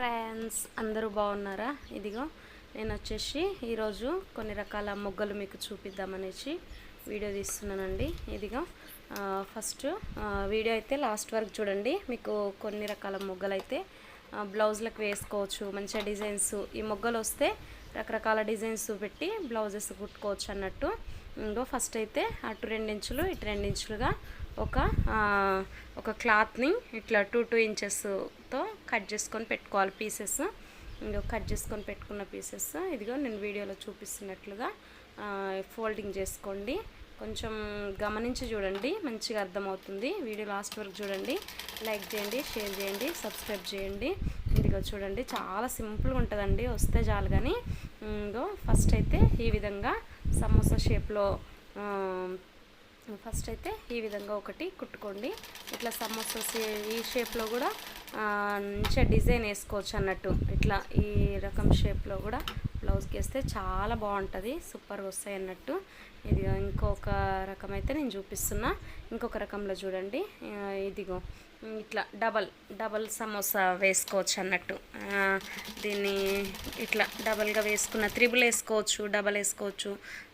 Friends అందరూ బాగున్నారా? ఇదిగో నేను వచ్చేసి ఈరోజు కొన్ని రకాల మొగ్గలు మీకు చూపిద్దామనేసి వీడియో తీస్తున్నానండి. ఇదిగో ఫస్ట్ వీడియో అయితే లాస్ట్ వరకు చూడండి. మీకు కొన్ని రకాల మొగ్గలు అయితే బ్లౌజ్లకు వేసుకోవచ్చు మంచిగా డిజైన్స్. ఈ మొగ్గలు వస్తే రకరకాల డిజైన్స్ పెట్టి బ్లౌజెస్ కుట్టుకోవచ్చు అన్నట్టు. ఇంకో ఫస్ట్ అయితే అటు రెండించులు ఇటు రెండించులుగా ఒక ఒక క్లాత్ని ఇట్లా టూ టూ ఇంచెస్తో కట్ చేసుకొని పెట్టుకోవాలి పీసెస్. ఇంకో కట్ చేసుకొని పెట్టుకున్న పీసెస్. ఇదిగో నేను వీడియోలో చూపిస్తున్నట్లుగా ఫోల్డింగ్ చేసుకోండి. కొంచెం గమనించి చూడండి మంచిగా అర్థమవుతుంది. వీడియో లాస్ట్ వరకు చూడండి. లైక్ చేయండి షేర్ చేయండి సబ్స్క్రైబ్ చేయండి. ఇదిగో చూడండి చాలా సింపుల్గా ఉంటుందండి. వస్తే చాలు కానీ ఇంకో ఫస్ట్ అయితే ఈ విధంగా సమోసా షేప్లో ఫస్ట్ అయితే ఈ విధంగా ఒకటి కుట్టుకోండి. ఇట్లా సమోసాస్ ఈ షేప్లో కూడా మంచిగా డిజైన్ వేసుకోవచ్చు అన్నట్టు. ఇట్లా ఈ రకం షేప్లో కూడా బ్లౌజ్కి వేస్తే చాలా బాగుంటుంది. సూపర్గా వస్తాయి అన్నట్టు. ఇదిగో ఇంకొక రకం అయితే నేను చూపిస్తున్నా. ఇంకొక రకంలో చూడండి. ఇదిగో ఇట్లా డబల్ డబల్ సమోసా వేసుకోవచ్చు అన్నట్టు. దీన్ని ఇట్లా డబల్గా వేసుకున్న త్రిబుల్ వేసుకోవచ్చు డబల్ వేసుకోవచ్చు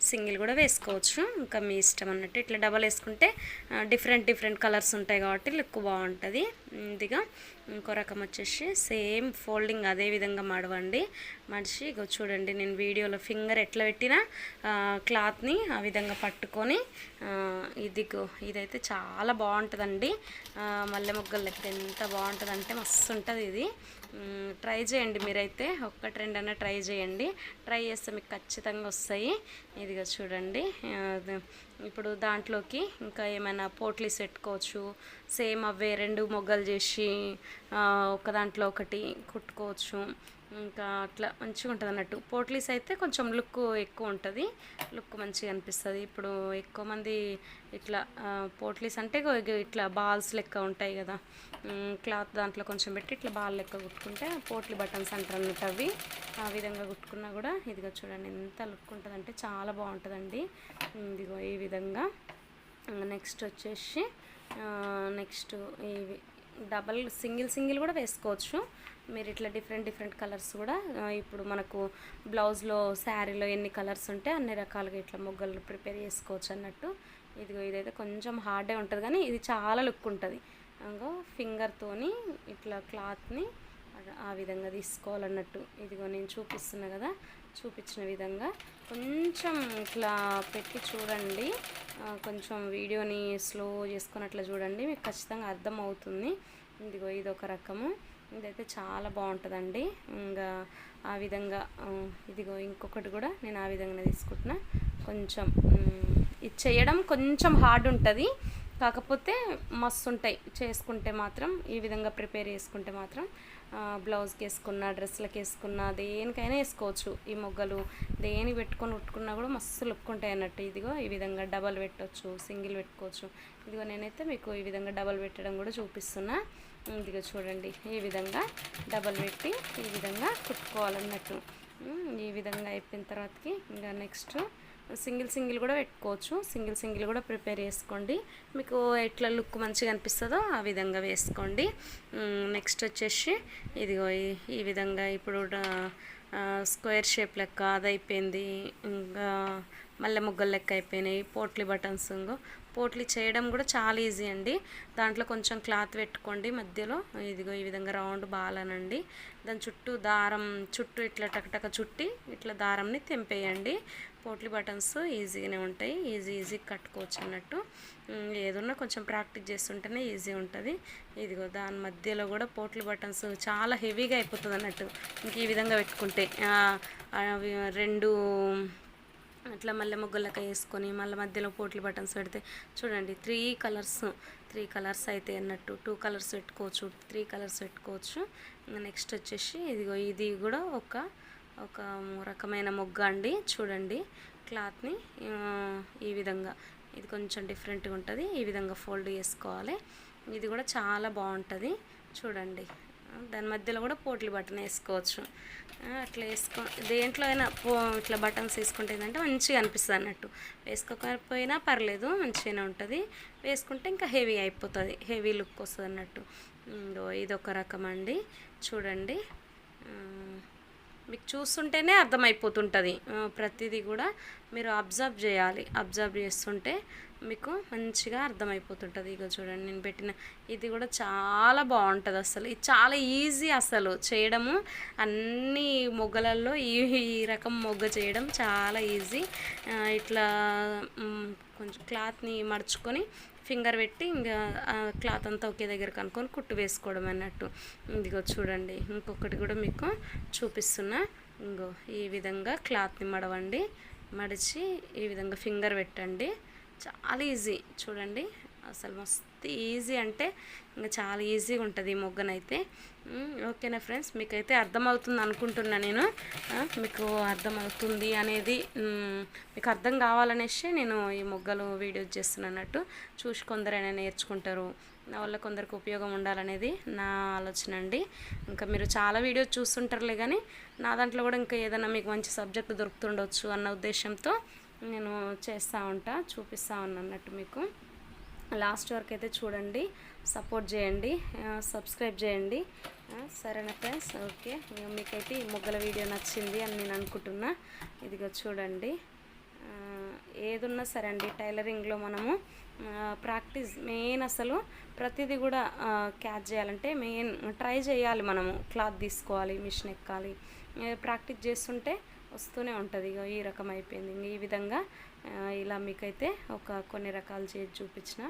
సింగిల్ కూడా వేసుకోవచ్చు. ఇంకా మీ ఇష్టం అన్నట్టు ఇట్లా డబల్ వేసుకుంటే డిఫరెంట్ డిఫరెంట్ కలర్స్ ఉంటాయి కాబట్టి లుక్ బాగుంటుంది. ఇదిగా ఇంకో రకం వచ్చేసి సేమ్ ఫోల్డింగ్ అదే విధంగా మడవండి. మడిచి ఇగో చూడండి నేను వీడియోలో ఫింగర్ ఎట్లా పెట్టినా క్లాత్ని ఆ ఆ విధంగా పట్టుకొని ఇదిగో ఇదైతే చాలా బాగుంటుందండి. మల్లె మొగ్గల లెక్క ఎంత బాగుంటుందంటే మస్తు ఉంటుంది ఇది. ట్రై చేయండి మీరైతే. ఒక్కటి రెండు అన్న ట్రై చేయండి. ట్రై చేస్తే మీకు ఖచ్చితంగా వస్తాయి. ఇదిగా చూడండి. ఇప్పుడు దాంట్లోకి ఇంకా ఏమైనా పోట్లీస్ పెట్టుకోవచ్చు. సేమ్ అవే రెండు మొగ్గలు చేసి ఒక దాంట్లో ఒకటి కుట్టుకోవచ్చు. ఇంకా అట్లా మంచిగా ఉంటుంది అన్నట్టు. పోట్లీస్ అయితే కొంచెం లుక్ ఎక్కువ ఉంటుంది. లుక్ మంచిగా అనిపిస్తుంది. ఇప్పుడు ఎక్కువ మంది ఇట్లా పోట్లీస్ అంటే ఇగో ఇట్లా బాల్స్ లెక్క ఉంటాయి కదా. క్లాత్ దాంట్లో కొంచెం పెట్టి ఇట్లా బాల్ లెక్క కుట్టుకుంటే పోట్లీ బటన్స్ అంటారు అన్నట్టు అవి. ఆ విధంగా కుట్టుకున్నా కూడా ఇదిగో చూడండి ఎంత లుక్ ఉంటుందంటే చాలా బాగుంటుందండి. ఇదిగో ఈ విధంగా. నెక్స్ట్ వచ్చేసి నెక్స్ట్ ఇవి డబల్ సింగిల్ సింగిల్ కూడా వేసుకోవచ్చు. మీరు ఇట్లా డిఫరెంట్ డిఫరెంట్ కలర్స్ కూడా ఇప్పుడు మనకు బ్లౌజ్లో శారీలో ఎన్ని కలర్స్ ఉంటే అన్ని రకాలుగా ఇట్లా మొగ్గలు ప్రిపేర్ చేసుకోవచ్చు అన్నట్టు. ఇదిగో ఇదైతే కొంచెం హార్డే ఉంటుంది కానీ ఇది చాలా లుక్ ఉంటుంది. ఇంకో ఫింగర్తోని ఇట్లా క్లాత్ని ఆ విధంగా తీసుకోవాలన్నట్టు. ఇదిగో నేను చూపిస్తున్నా కదా చూపించిన విధంగా. కొంచెం ఇట్లా పెట్టి చూడండి. కొంచెం వీడియోని స్లో చేసుకొని అట్లా చూడండి మీకు ఖచ్చితంగా అర్థం అవుతుంది ఇదిగో ఇది ఒక రకము. ఇదైతే చాలా బాగుంటుందండి. ఇంకా ఆ విధంగా ఇదిగో ఇంకొకటి కూడా నేను ఆ విధంగా తీసుకుంటున్నా. కొంచెం ఇది చేయడం కొంచెం హార్డ్ ఉంటుంది. కాకపోతే మస్తు ఉంటాయి చేసుకుంటే మాత్రం ఈ విధంగా ప్రిపేర్ చేసుకుంటే మాత్రం బ్లౌజ్కి వేసుకున్న డ్రెస్లకు వేసుకున్న దేనికైనా వేసుకోవచ్చు. ఈ మొగ్గలు దేనికి పెట్టుకొని ఉట్టుకున్నా కూడా మస్తు లుక్ ఉంటాయి అన్నట్టు. ఇదిగో ఈ విధంగా డబల్ పెట్టవచ్చు సింగిల్ పెట్టుకోవచ్చు. ఇదిగో నేనైతే మీకు ఈ విధంగా డబల్ పెట్టడం కూడా చూపిస్తున్నా. ఇదిగో చూడండి ఈ విధంగా డబల్ పెట్టి ఈ విధంగా కుట్టుకోవాలన్నట్టు. ఈ విధంగా అయిపోయిన తర్వాతకి ఇంకా నెక్స్ట్ సింగిల్ సింగిల్ కూడా పెట్టుకోవచ్చు. సింగిల్ సింగిల్ కూడా ప్రిపేర్ చేసుకోండి. మీకు ఎట్లా లుక్ మంచిగా అనిపిస్తుందో ఆ విధంగా వేసుకోండి. నెక్స్ట్ వచ్చేసి ఇదిగో ఈ- ఈ విధంగా ఇప్పుడు స్క్వేర్ షేప్ లెక్క అది అయిపోయింది ఇంకా మళ్ళీ ముగ్గలు లెక్క అయిపోయినాయి. పోట్లీ బటన్స్ ఇంకో. పోట్లీ చేయడం కూడా చాలా ఈజీ అండి. దాంట్లో కొంచెం క్లాత్ పెట్టుకోండి మధ్యలో. ఇదిగో ఈ విధంగా రౌండ్ బాలనండి. దాని చుట్టూ దారం చుట్టూ ఇట్లా టకటక చుట్టి ఇట్లా దారంని తెంపేయండి. పోట్లీ బటన్స్ ఈజీగానే ఉంటాయి. ఈజీ ఈజీ కట్టుకోవచ్చు అన్నట్టు. ఉమ్, ఏదున్నా కొంచెం ప్రాక్టీస్ చేస్తుంటేనే ఈజీ ఉంటుంది. ఇదిగో దాని మధ్యలో కూడా పోట్లీ బటన్స్ చాలా హెవీగా అయిపోతుంది అన్నట్టు. ఇంక ఈ విధంగా పెట్టుకుంటే అవి రెండు అట్లా మళ్ళీ ముగ్గులక వేసుకొని మళ్ళీ మధ్యలో పోట్లీ బటన్స్ పెడితే చూడండి త్రీ కలర్స్ త్రీ కలర్స్ అయితే అన్నట్టు. టూ కలర్స్ పెట్టుకోవచ్చు త్రీ కలర్స్ పెట్టుకోవచ్చు. నెక్స్ట్ వచ్చేసి ఇదిగో ఇది కూడా ఒక ఒక రకమైన మొగ్గ అండి. చూడండి క్లాత్ని ఈ విధంగా. ఇది కొంచెం డిఫరెంట్గా ఉంటుంది. ఈ విధంగా ఫోల్డ్ చేసుకోవాలి. ఇది కూడా చాలా బాగుంటుంది. చూడండి దాని మధ్యలో కూడా పోట్లీ బటన్ వేసుకోవచ్చు. అట్లా వేసుకో దేంట్లో అయినా పో ఇట్లా బటన్స్ వేసుకుంటే ఏంటంటే మంచిగా అనిపిస్తుంది అన్నట్టు. వేసుకోకపోయినా పర్లేదు మంచిగానే ఉంటుంది. వేసుకుంటే ఇంకా హెవీ అయిపోతుంది. హెవీ లుక్ వస్తుంది అన్నట్టు. ఇదొక రకం అండి. చూడండి మీకు చూస్తుంటేనే అర్థమైపోతుంటుంది. ప్రతిదీ కూడా మీరు అబ్జర్వ్ చేయాలి. అబ్జర్వ్ చేస్తుంటే మీకు మంచిగా అర్థమైపోతుంటుంది. ఇక చూడండి నేను పెట్టిన ఇది కూడా చాలా బాగుంటుంది అసలు. ఇది చాలా ఈజీ అసలు చేయడము. అన్ని మొగ్గలలో ఈ ఈ రకం మొగ్గ చేయడం చాలా ఈజీ. ఇట్లా కొంచెం క్లాత్ని మడుచుకొని ఫింగర్ పెట్టి ఇంకా క్లాత్ అంతా ఒకే దగ్గర కనుక్కొని కుట్టు వేసుకోవడం అన్నట్టు. ఇదిగో చూడండి ఇంకొకటి కూడా మీకు చూపిస్తున్నా. ఇంగో ఈ విధంగా క్లాత్ని మడవండి. మడిచి ఈ విధంగా ఫింగర్ పెట్టండి. చాలా ఈజీ. చూడండి అసలు మస్తు ఈజీ అంటే ఇంకా చాలా ఈజీగా ఉంటుంది ఈ మొగ్గనైతే. ఓకేనా ఫ్రెండ్స్? మీకైతే అర్థమవుతుంది అనుకుంటున్నా నేను. మీకు అర్థమవుతుంది అనేది మీకు అర్థం కావాలనేసి నేను ఈ మొగ్గలు వీడియోస్ చేస్తున్నట్టు చూసి కొందరైనా నేర్చుకుంటారు. నా వల్ల కొందరికి ఉపయోగం ఉండాలనేది నా ఆలోచన అండి. ఇంకా మీరు చాలా వీడియోస్ చూస్తుంటారులే కానీ నా దాంట్లో కూడా ఇంకా ఏదైనా మీకు మంచి సబ్జెక్ట్ దొరుకుతుండొచ్చు అన్న ఉద్దేశంతో నేను చేస్తూ ఉంటా చూపిస్తా ఉన్నట్టు మీకు. లాస్ట్ వరకు అయితే చూడండి సపోర్ట్ చేయండి సబ్స్క్రైబ్ చేయండి. సరేనా ఫ్రెండ్స్? ఓకే. మీకైతే ఈ మొగ్గల వీడియో నచ్చింది అని నేను అనుకుంటున్నా. ఇదిగో చూడండి. ఏదున్నా సరే అండి టైలరింగ్లో మనము ప్రాక్టీస్ మెయిన్ అసలు ప్రతిదీ కూడా క్యాచ్ చేయాలంటే మెయిన్ ట్రై చేయాలి మనము. క్లాత్ తీసుకోవాలి మిషన్ ఎక్కాలి. ప్రాక్టీస్ చేస్తుంటే వస్తూనే ఉంటుంది. ఇక ఈ రకం అయిపోయింది ఇంక ఈ విధంగా ఇలా మీకైతే ఒక కొన్ని రకాలు చేసి చూపించిన.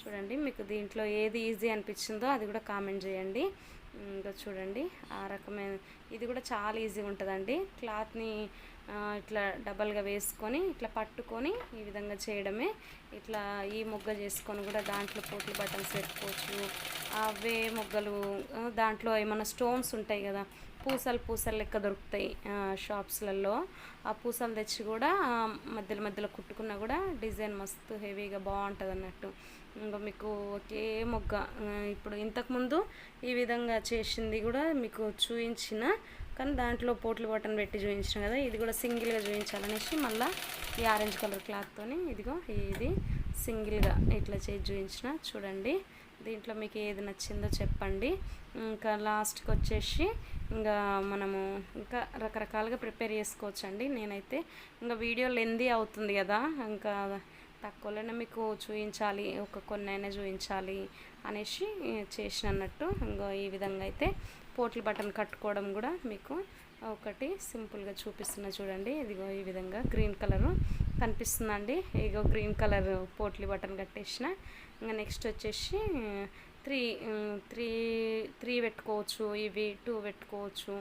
చూడండి మీకు దీంట్లో ఏది ఈజీ అనిపించిందో అది కూడా కామెంట్ చేయండి. ఇంకా చూడండి ఆ రకమైన ఇది కూడా చాలా ఈజీగా ఉంటుందండి. క్లాత్ని ఇట్లా డబల్గా వేసుకొని ఇట్లా పట్టుకొని ఈ విధంగా చేయడమే. ఇట్లా ఈ మొగ్గ చేసుకొని కూడా దాంట్లో పోట్లు బటన్స్ పెట్టుకోవచ్చు. అవే మొగ్గలు దాంట్లో ఏమైనా స్టోన్స్ ఉంటాయి కదా పూసలు పూసలు లెక్క దొరుకుతాయి షాప్స్లలో. ఆ పూసలు తెచ్చి కూడా మధ్యలో మధ్యలో కుట్టుకున్నా కూడా డిజైన్ మస్తు హెవీగా బాగుంటుంది అన్నట్టు ఇంకా మీకు ఒకే మొగ్గ ఇప్పుడు ఇంతకుముందు ఈ విధంగా చేసింది కూడా మీకు చూపించిన కానీ దాంట్లో పోట్లు బటన్ పెట్టి చూపించిన కదా ఇది కూడా సింగిల్గా చూపించాలనేసి మళ్ళీ ఈ ఆరెంజ్ కలర్ క్లాత్తోని ఇదిగో ఇది సింగిల్గా ఇట్లా చేసి చూపించిన. చూడండి దీంట్లో మీకు ఏది నచ్చిందో చెప్పండి. ఇంకా లాస్ట్కి వచ్చేసి ఇంకా మనము ఇంకా రకరకాలుగా ప్రిపేర్ చేసుకోవచ్చండి. నేనైతే ఇంకా వీడియో లెందీ అవుతుంది కదా ఇంకా తక్కువలోనే మీకు చూపించాలి ఒక కొన్ని అయినా చూపించాలి అనేసి చేసిన అన్నట్టు ఇంకో ఈ విధంగా అయితే పోట్ల బటన్ కట్టుకోవడం కూడా మీకు ఒకటి సింపుల్గా చూపిస్తున్నా చూడండి. ఇదిగో ఈ విధంగా గ్రీన్ కలరు కనిపిస్తుందండి. ఇదిగో గ్రీన్ కలర్ పోట్లీ బటన్ కట్టేసిన. ఇంకా నెక్స్ట్ వచ్చేసి త్రీ త్రీ త్రీ పెట్టుకోవచ్చు ఇవి టూ పెట్టుకోవచ్చు.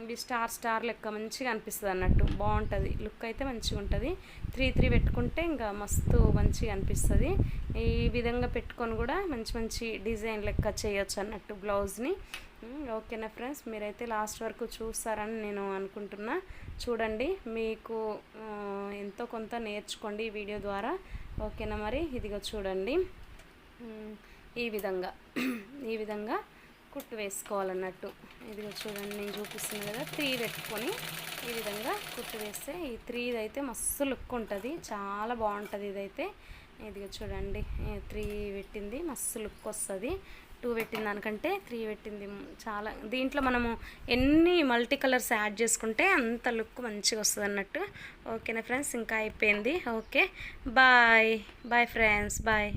ఇవి స్టార్ స్టార్ లెక్క మంచిగా అనిపిస్తుంది అన్నట్టు. బాగుంటుంది. లుక్ అయితే మంచిగా ఉంటుంది. త్రీ త్రీ పెట్టుకుంటే ఇంకా మస్తు మంచిగా అనిపిస్తుంది. ఈ విధంగా పెట్టుకొని కూడా మంచి మంచి డిజైన్ లెక్క చేయొచ్చు అన్నట్టు బ్లౌజ్ని. ఓకేనా ఫ్రెండ్స్? మీరైతే లాస్ట్ వరకు చూస్తారని నేను అనుకుంటున్నా. చూడండి మీకు ఎంతో కొంత నేర్చుకోండి ఈ వీడియో ద్వారా. ఓకేనా మరి? ఇదిగో చూడండి. ఈ విధంగా. ఈ విధంగా కుట్టు వేసుకోవాలన్నట్టు. ఇదిగో చూడండి నేను చూపిస్తున్నాను కదా త్రీ పెట్టుకొని ఈ విధంగా కుట్టు వేస్తే ఈ త్రీది అయితే మస్తు లుక్ ఉంటుంది. చాలా బాగుంటుంది ఇదైతే. ఇదిగో చూడండి త్రీ పెట్టింది మస్తు లుక్ వస్తుంది. టూ పెట్టిన దానికంటే త్రీ పెట్టింది. చాలా దీంట్లో మనము ఎన్ని మల్టీ కలర్స్ యాడ్ చేసుకుంటే అంత లుక్ మంచిగా వస్తుంది అన్నట్టు. ఓకేనా ఫ్రెండ్స్ ఇంకా అయిపోయింది. Okay bye bye friends bye